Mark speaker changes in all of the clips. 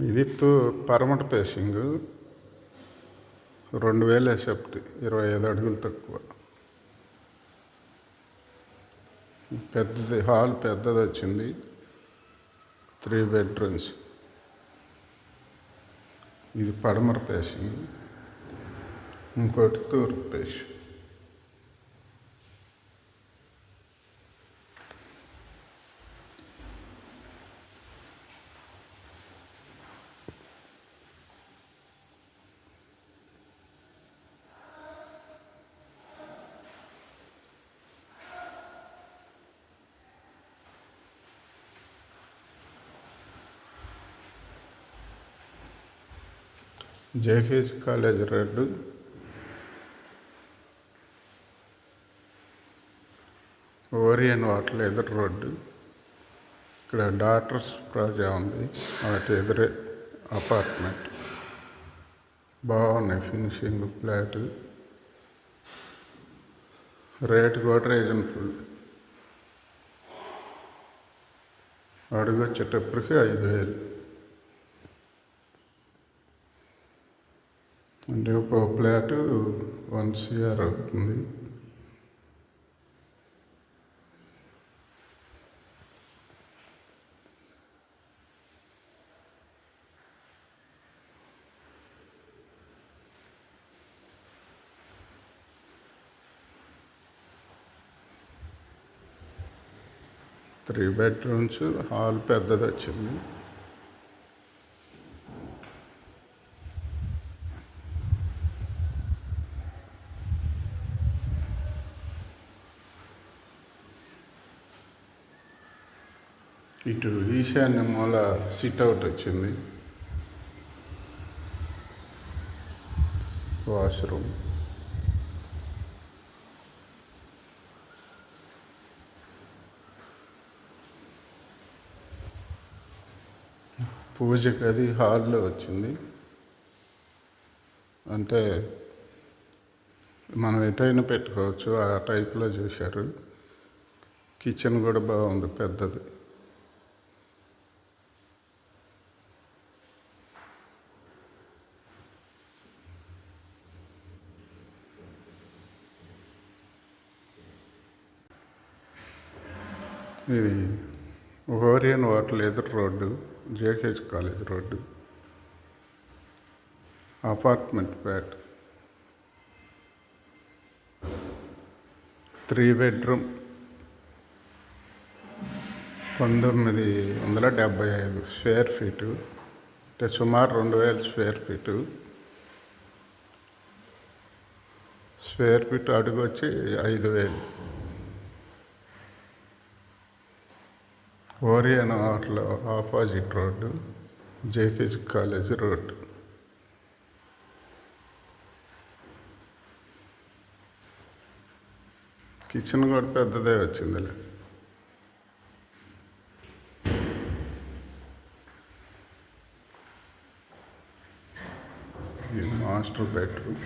Speaker 1: ఇది తూ పరమట పేసింగ్ రెండు వేలు సెప్ట్ ఇరవై ఐదు అడుగులు తక్కువ. పెద్దది హాల్ పెద్దది వచ్చింది త్రీ బెడ్రూమ్స్. ఇది పడమర పేసింగ్ ఇంకోటి తూర్పు పేసింగ్ జేహెచ్ కాలేజ్ రెడ్ ఓరియన్ వాటర్ ఎదురు రోడ్డు. ఇక్కడ డాక్టర్స్ ప్రాజా ఉంది. వాటి ఎదురే అపార్ట్మెంట్. బాగున్నాయి ఫినిషింగ్ ఫ్లాట్. రేట్ కూడా రీజనబుల్. అడుగు వచ్చేటప్పటికి ఐదు వేలు. అంటే ఒక ప్లాట్ వన్ సిఆర్ అవుతుంది. త్రీ బెడ్రూమ్స్ హాల్ పెద్దది వచ్చింది ఇటు ఈశాన్య మూల సిట్అవుట్ వచ్చింది. వాష్రూమ్. పూజకి అది హాల్లో వచ్చింది. అంటే మనం ఎటైనా పెట్టుకోవచ్చు ఆ టైప్లో చూశారు. కిచెన్ కూడా బాగుంది పెద్దది. ఇది ఓరియన్ హోటల్ ఎదురు రోడ్డు జేకేజ్ కాలేజ్ రోడ్డు. అపార్ట్మెంట్ ప్యాట్ త్రీ బెడ్రూమ్. పంతొమ్మిది వందల డెబ్భై ఐదు స్క్వేర్ ఫీటు. అంటే సుమారు రెండు వేల స్క్వేర్ ఫీటు. స్క్వేర్ ఫీట్ అడుగు వచ్చి ఐదు వేలు. ఓరియన్ హోటల్ ఆపోజిట్ రోడ్డు జేకేజ్ కాలేజ్ రోడ్డు. కిచెన్ కూడా పెద్దదే వచ్చిందిలే. ఇది మాస్టర్ బెడ్రూమ్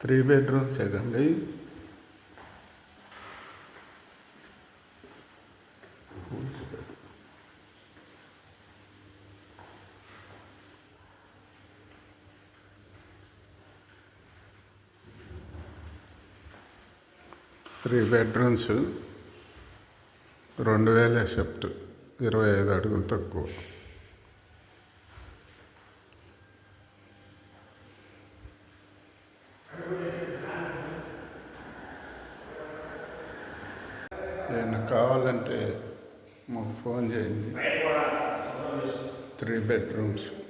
Speaker 1: త్రీ బెడ్రూమ్స్ కదండి త్రీ బెడ్రూమ్స్ రెండు వేల షిఫ్ట్ ఇరవై ఐదు అడుగులు తక్కువ. ఏమైనా కావాలంటే మాకు ఫోన్ చేయండి. Three bedrooms.